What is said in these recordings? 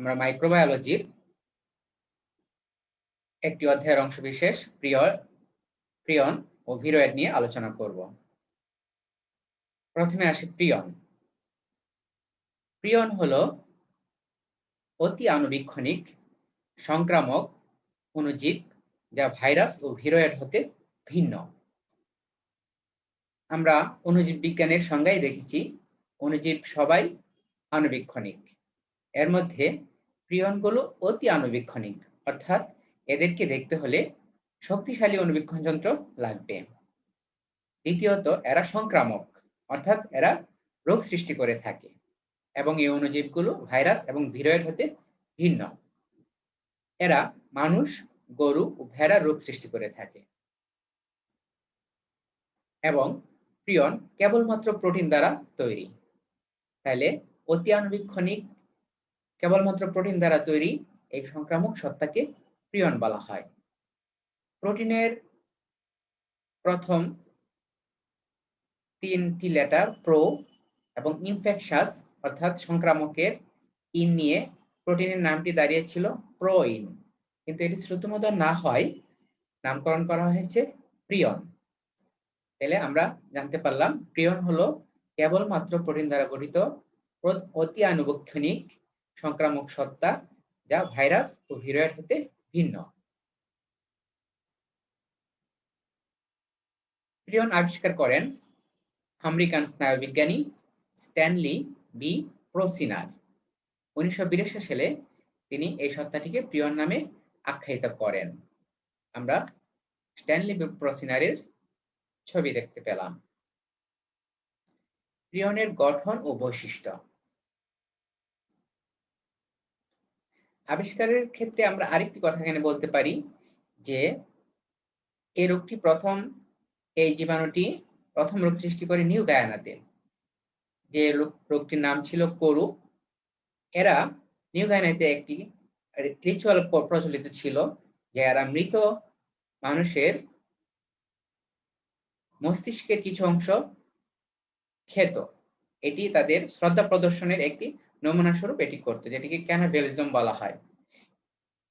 আমরা মাইক্রোবায়োলজির একটি অধ্যায়ের অংশ বিশেষ প্রিয় প্রিয়ন ও ভিরয়েড নিয়ে আলোচনা করব। প্রথমে আসি প্রিয়ন। প্রিয়ন হলো অতি আণুবীক্ষণিক, সংক্রামক অনুজীব যা ভাইরাস ও ভিরয়েড হতে ভিন্ন। আমরা অনুজীব বিজ্ঞানের সংজ্ঞায় দেখেছি অনুজীব সবাই আণুবীক্ষণিক। এর মধ্যে প্রিয়নগুলো অতি আণুবীক্ষণিক, অর্থাৎ এদেরকে দেখতে হলে শক্তিশালী অনুবীক্ষণ যন্ত্র লাগবে। দ্বিতীয়ত, এরা সংক্রামক, অর্থাৎ এরা রোগ সৃষ্টি করে থাকে এবং এই অণুজীবগুলো ভাইরাস এবং ভিরয়েড হতে ভিন্ন। এরা মানুষ, গরু ও ভেড়ার রোগ সৃষ্টি করে থাকে। এবং প্রিয়ন কেবলমাত্র প্রোটিন দ্বারা তৈরি। তাহলে অতি আণুবীক্ষণিক কেবলমাত্র প্রোটিন দ্বারা তৈরি এই সংক্রামক সত্তাকে প্রিয়ন বলা হয়। প্রোটিনের প্রথম তিনটি লেটার প্রো এবং ইনফেকশাস অর্থাৎ সংক্রামকের ইন নিয়ে প্রোটিনের নামটি দাঁড়িয়েছিল প্রোইন। কিন্তু এটি শ্রুতমত না হয়, নামকরণ করা হয়েছে প্রিয়ন তাহলে আমরা জানতে পারলাম প্রিয়ন হলো কেবলমাত্র প্রোটিন দ্বারা গঠিত অতি আনুবক্ষণিক সংক্রামক সত্তা যা ভাইরাস ও ভিরয়েড হতে ভিন্ন। প্রিয়ন আবিষ্কার করেন আমেরিকান স্নায়ুবিজ্ঞানী স্ট্যানলি বি প্রসিনার। উনিশশো সালে তিনি এই সত্তাটিকে প্রিয়ন নামে আখ্যায়িত করেন। আমরা স্ট্যানলি বি প্রসিনারের ছবি দেখতে পেলাম। প্রিয়নের গঠন ও বৈশিষ্ট্য। আবিষ্কারের ক্ষেত্রে আমরা আরেকটি কথা এখানে বলতে পারি যে এই রোগটি প্রথম, এই জীবাণুটি প্রথম রোগ সৃষ্টি করে নিউ গায়ানাতে। যে রোগটির নাম ছিল করু। এরা নিউ গায়ানাতে একটি রিচুয়াল প্রচলিত ছিল যে এরা মৃত মানুষের মস্তিষ্কের কিছু অংশ খেত। এটি তাদের শ্রদ্ধা প্রদর্শনের একটি নমুনা স্বরূপ এটি করতো, যেটিকে ক্যানাবেলিজম বলা হয়।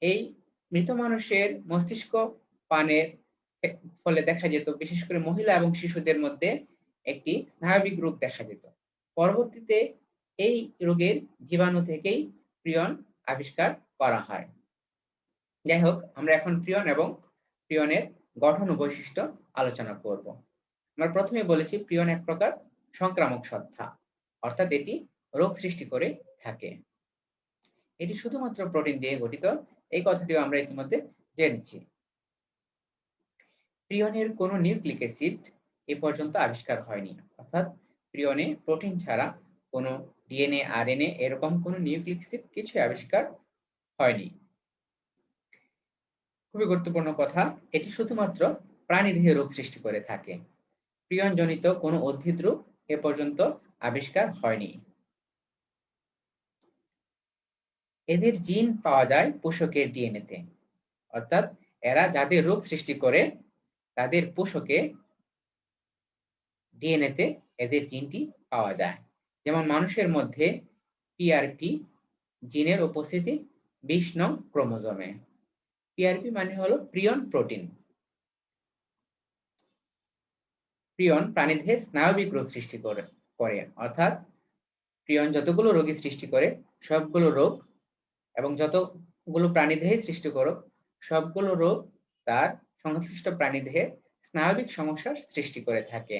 এই মৃত মানুষের মস্তিষ্ক পানের ফলে দেখা যেত, বিশেষ করে মহিলা এবং শিশুদের মধ্যে একটি স্নায়বিক রোগ দেখা যেত। পরবর্তীতে এই রোগের জীবাণু থেকেই প্রিয়ন আবিষ্কার করা হয়। যাই হোক, আমরা এখন প্রিয়ন এবং প্রিয়নের গঠন ও বৈশিষ্ট্য আলোচনা করব। আমরা প্রথমে বলেছি প্রিয়ন এক প্রকার সংক্রামক সত্তা, অর্থাৎ এটি রোগ সৃষ্টি করে থাকে। এটি শুধুমাত্র প্রোটিন দিয়ে গঠিত, এই কথাটিও আমরা ইতিমধ্যে জেনেছি। প্রিয়নের কোনো নিউক্লিক অ্যাসিড এ পর্যন্ত আবিষ্কার হয়নি, অর্থাৎ প্রিয়নে প্রোটিন ছাড়া কোনো ডিএনএ, আরএনএ এরকম কোনো নিউক্লিক অ্যাসিড কিছু আবিষ্কার হয়নি। খুবই গুরুত্বপূর্ণ কথা, এটি শুধুমাত্র প্রাণীদেহে রোগ সৃষ্টি করে থাকে। প্রিয়নজনিত কোনো উদ্ভিদ রোগ এ পর্যন্ত আবিষ্কার হয়নি। এদের জিন পাওয়া যায় পোষকের ডিএনএতে অর্থাৎ এরা যাদের রোগ সৃষ্টি করে, তাদের পোষকে ডিএনএতে এদের জিনটি পাওয়া যায়। যেমন মানুষের মধ্যে পিআরপি জিনের উপস্থিতি বিশ নং ক্রোমোজোমে পিআরপি মানে হলো প্রিয়ন প্রোটিন প্রিয়ন প্রাণীদেহে স্নায়বিক রোগ সৃষ্টি করে করে। অর্থাৎ প্রিয়ন যতগুলো রোগী সৃষ্টি করে, সবগুলো রোগ এবং যতগুলো প্রাণীদেহে সৃষ্টি করুক, সবগুলো রোগ তার সংশ্লিষ্ট প্রাণীদেহে স্নায়বিক সমস্যার সৃষ্টি করে থাকে।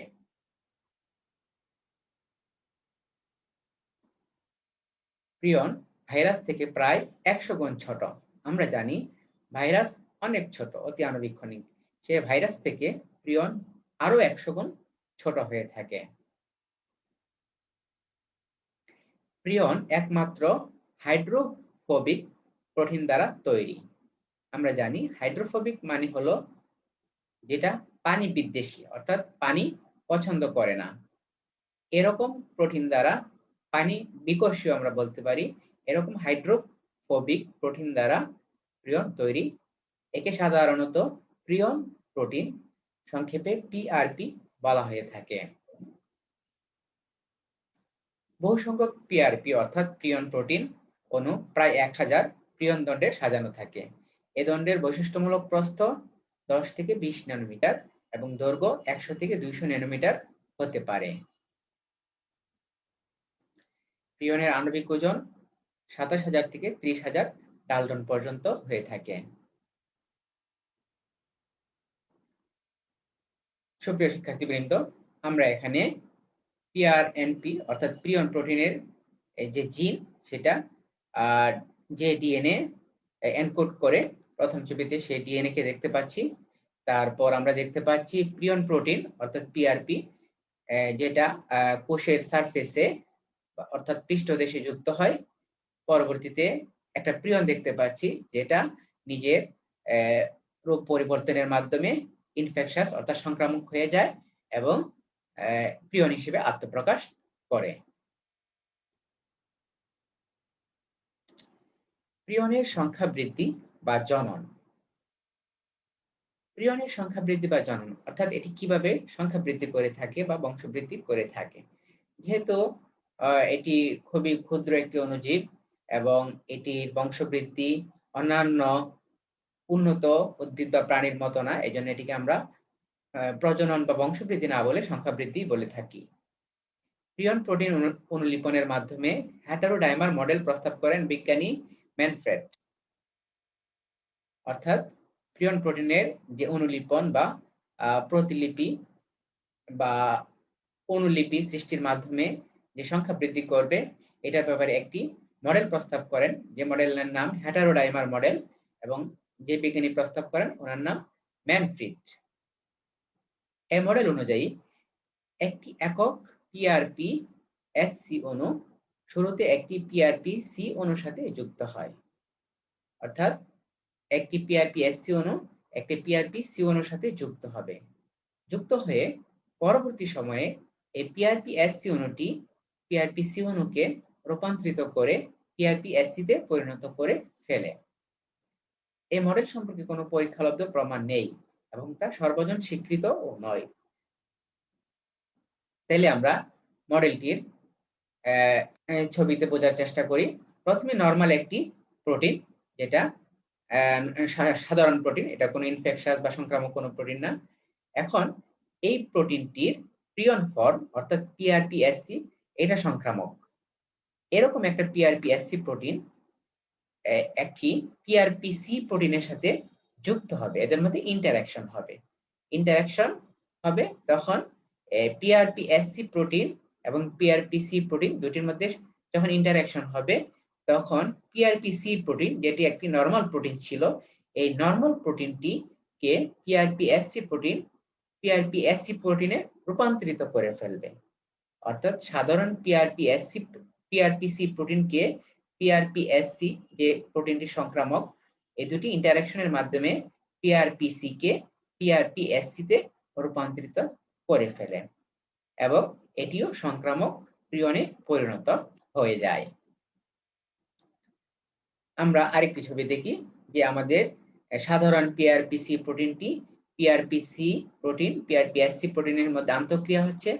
প্রিয়ন, ভাইরাস থেকে প্রায় একশো গুণ ছোট। আমরা জানি ভাইরাস অনেক ছোট, অতি আণুবীক্ষণিক সে ভাইরাস থেকে প্রিয়ন আরও একশো গুণ ছোট হয়ে থাকে। প্রিয়ন একমাত্র হাইড্রোফোবিক প্রোটিন দ্বারা তৈরি। আমরা জানি হাইড্রোফোবিক মানে হলো যেটা পানি বিদ্বেষী, অর্থাৎ পানি পছন্দ করে না। এরকম প্রোটিন দ্বারা পানি বিকর্ষীয় আমরা বলতে পারি। এরকম হাইড্রোফোবিক প্রোটিন দ্বারা প্রিয়ন তৈরি। একে সাধারণত প্রিয়ন প্রোটিন সংক্ষেপে পিআরপি বলা হয়ে থাকে। বহু সংখ্যক পিআরপি অর্থাৎ প্রিয়ন প্রোটিন অণু প্রায় এক হাজার প্রিয়ন দণ্ডে সাজানো থাকে। এ দণ্ডের বৈশিষ্ট্যমূলক প্রস্থ দশ থেকে বিশ ন্যানোমিটার এবং দৈর্ঘ্য একশো থেকে দুইশো ন্যানোমিটার হতে পারে। প্রিয়নের আণবিক ওজন সাতাশ হাজার থেকে ত্রিশ হাজার ডালটন পর্যন্ত হয়ে থাকে। সুপ্রিয় শিক্ষার্থীবৃন্দ, আমরা এখানে পিআরএনপি অর্থাৎ প্রিয়ন প্রোটিনের যে জিন সেটা যে ডিএনএ এনকোড করে প্রথম ছবিতে সেই ডিএনএ কে দেখতে পাচ্ছি। তারপর আমরা দেখতে পাচ্ছি প্রিয়ন প্রোটিন অর্থাৎ পিআরপি যেটা কোষের সারফেসে অর্থাৎ পৃষ্ঠদেশে যুক্ত হয়। পরবর্তীতে একটা প্রিয়ন দেখতে পাচ্ছি, যেটা নিজের রোগ পরিবর্তনের মাধ্যমে ইনফেকশাস অর্থাৎ সংক্রামক হয়ে যায় এবং প্রিয়ন হিসেবে আত্মপ্রকাশ করে। প্রিয়নের সংখ্যা বৃদ্ধি বা জনন। প্রিয়নের সংখ্যা বৃদ্ধি বা জনন, অর্থাৎ এটি কীভাবে সংখ্যা বৃদ্ধি করে থাকে বা বংশবৃদ্ধি করে থাকে। যেহেতু এটি খুবই ক্ষুদ্র একটি অণুজীব এবং এটির বংশবৃদ্ধি অন্যান্য উন্নত উদ্ভিদ বা প্রাণীর মতো না এই জন্য এটিকে আমরা প্রজনন বা বংশবৃদ্ধি না বলে সংখ্যা বৃদ্ধি বলে থাকি। প্রিয়ন প্রোটিন অনুলিপনের মাধ্যমে হ্যাটারোডাইমার মডেল প্রস্তাব করেন বিজ্ঞানী ম্যানফ্রেড অর্থাৎ প্রিয়ন প্রোটিনের যে অনুলিপন বা প্রতিলিপি বা অনুলিপি সৃষ্টির মাধ্যমে যে সংখ্যা বৃদ্ধি করবে, এটার ব্যাপারে একটি মডেল প্রস্তাব করেন। যে মডেলের নাম হ্যাটারোডাইমার মডেল এবং যে বিজ্ঞানী প্রস্তাব করেন, ওনার নাম ম্যানফ্রিড এই মডেল অনুযায়ী একটি একক পিআরপি এসসি অণু শুরুতে একটি পিআরপি সি অণুর সাথে যুক্ত হয়। অর্থাৎ একটি পিআরপি এসসি অণু একটি পিআরপি সি অণুর সাথে যুক্ত হবে। যুক্ত হয়ে পরবর্তী সময়ে এই পিআরপি এসসি অণুটি পিআরপি সি অণুকে রূপান্তরিত করে পিআরপি তে পরিণত করে ফেলে। এই মডেল সম্পর্কে কোনো পরীক্ষালব্ধ প্রমাণ নেই এবং তা সর্বজন স্বীকৃত ও নয়। তাইলে আমরা মডেলটির ছবিতে বোঝার চেষ্টা করি। প্রথমে নর্মাল একটি প্রোটিন যেটা সাধারণ প্রোটিন এটা কোনো ইনফেকশাস বা সংক্রামক কোনো প্রোটিন না। এখন, এই প্রোটিনটির প্রিয়ন ফর্ম অর্থাৎ পিআরপিএসসি এটা সংক্রামক। এরকম একটা পিআরপিএসসি প্রোটিন একটি পিআরপিসি প্রোটিনের সাথে যুক্ত হবে। এদের মধ্যে ইন্টারাকশন হবে। ইন্টারাকশন হবে তখন পিআরপিএসসি প্রোটিন এবং পিআরপিসি প্রোটিন দুটির মধ্যে যখন ইন্টারাকশন হবে, তখন পিআরপিসি প্রোটিন যেটি একটি নর্মাল প্রোটিন ছিল, এই নর্মাল প্রোটিনটি কে পিআরপিএসসি প্রোটিন পিআরপিএসসি প্রোটিনে রূপান্তরিত করে ফেলবে। অর্থাৎ সাধারণ পিআরপিএসসি পিআরপিসি প্রোটিনকে পিআরপিএসসি যে প্রোটিনটি সংক্রামক, এই দুটি ইন্টারাকশনের মাধ্যমে পিআরপিসি কে পিআরপিএসসি তে রূপান্তরিত করে ফেলে। এবং এটিও সংক্রামক প্রিয়নে পরিণত হয়ে যায়। আমরা আরেকটি ছবি দেখি যে আমাদের সাধারণ পিআরপিসি প্রোটিনটি পিআরপিসি প্রোটিন পিআরপিএসসি প্রোটিনের মধ্যে আন্তঃক্রিয়া হচ্ছে।